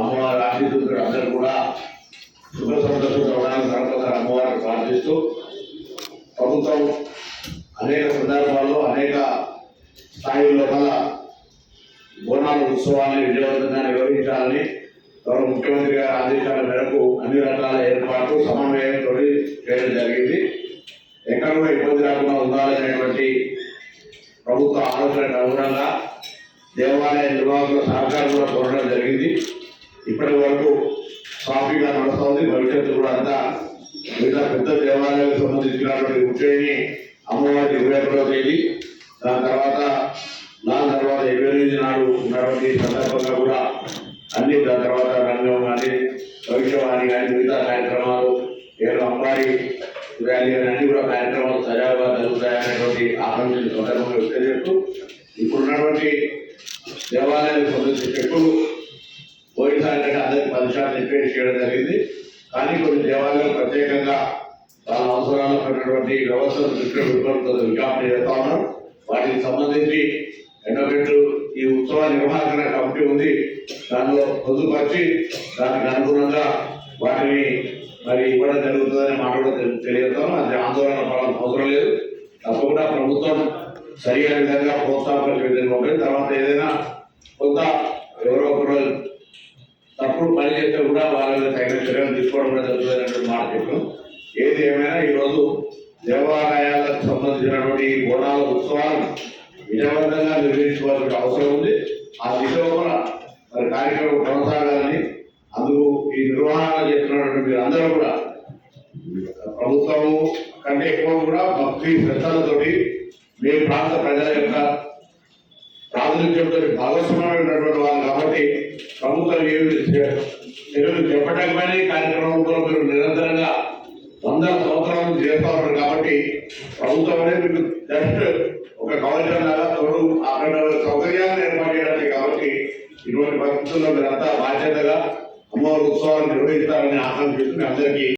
అమ్మవారి ఆశీస్సులు అందరూ కూడా శుభ సంతోషంతో ఉండాలని సర్వదా అమ్మవారిని ప్రార్థిస్తూ ప్రభుత్వం అనేక సందర్భాల్లో అనేక స్థాయిల్లో గల బోనాల ఉత్సవాన్ని విజయవంతంగా నిర్వహించాలని గౌరవ ముఖ్యమంత్రి గారి ఆదేశాల మేరకు అన్ని రకాల ఏర్పాట్లు సమన్వయంతో చేయడం జరిగింది. ఎక్కడ కూడా ఇబ్బంది రాకుండా ఉండాలనేటువంటి ప్రభుత్వ ఆలోచనకు అనుగుణంగా దేవాలయ నిర్వాహకుల సహకారం కూడా కోరడం జరిగింది. ఇప్పటి వరకు సాఫీగా నడుస్తుంది. భవిష్యత్తు కూడా అంతా మిగతా పెద్ద దేవాలయాలకు సంబంధించినటువంటి ఉజ్జయిని అమ్మవారి ఇరవై ఒకటో తేదీ. దాని తర్వాత దాని తర్వాత ఇరవై ఎనిమిది నాడు ఉన్నటువంటి సందర్భంగా కూడా అన్ని దాని తర్వాత రంగం కానీ భవిష్యవాణి కానీ మిగతా కార్యక్రమాలు ఏదో అమ్మాయి ర్యాలీ కానీ అన్ని కూడా కార్యక్రమాలు సజావుగా జరుగుతాయనేటువంటి ఆకాంక్షలు సందర్భంగా వ్యక్తం చేస్తూ ఇప్పుడున్నటువంటి దేవాలయాలకు సంబంధించిన అందరికి పది శాతం రిపేర్ చేయడం జరిగింది. కానీ కొన్ని దేవాలయాలు ప్రత్యేకంగా వాళ్ళ అవసరాలు పడినటువంటి వ్యవస్థను దృష్టిలో విజ్ఞాపన చేస్తా ఉన్నాం. వాటికి సంబంధించి ఎన్నోపెట్టు ఈ ఉత్సవ నిర్వహణ కమిటీ ఉంది. దానిలో పొందుపరిచి దానికి అనుగుణంగా వాటిని మరి ఇవ్వడం జరుగుతుందని మాట కూడా తెలియజేస్తాను. అది ఆందోళన పడాల్సిన అవసరం లేదు. తప్పకుండా ప్రభుత్వం సరైన విధంగా ప్రోత్సాహం విధంగా ఉంటుంది. తర్వాత ఏదైనా కొంత తప్పుడు పని చేస్తే కూడా వాళ్ళ తగిన చర్యలు తీసుకోవడం కూడా జరుగుతుంది మాట చెప్పాం. ఏది ఏమైనా ఈరోజు దేవాలయాలకు సంబంధించినటువంటి ఈ బోనాల ఉత్సవాలను విజయవంతంగా నిర్వహించుకోవాల్సిన అవసరం ఉంది. ఆ దిశలో కూడా మరి కార్యక్రమం కొనసాగాలని అందుకు ఈ నిర్వహణ చేస్తున్నటువంటి మీరందరూ కూడా ప్రభుత్వము కంటే ఎక్కువ కూడా భక్తి శ్రద్ధలతోటి మీ ప్రాంత ప్రజల యొక్క ప్రాతినిధ్యంతో భాగస్వామ్యమైనటువంటి ప్రభుత్వం ఏమి చర్యలు చేపట్టకపోయినా ఈ కార్యక్రమంలో మీరు నిరంతరంగా వందల సంవత్సరాలు చేస్తా ఉన్నారు కాబట్టి ప్రభుత్వం అనేది మీకు జస్ట్ ఒక కవచం లాగా తోడు అక్కడ సౌకర్యాలను ఏర్పాటు చేయడానికి కాబట్టి ఇటువంటి పరిస్థితుల్లో మీరంతా బాధ్యతగా అమ్మవారి ఉత్సవాలు నిర్వహిస్తారని ఆకాంక్షిస్తూ మీ అందరికీ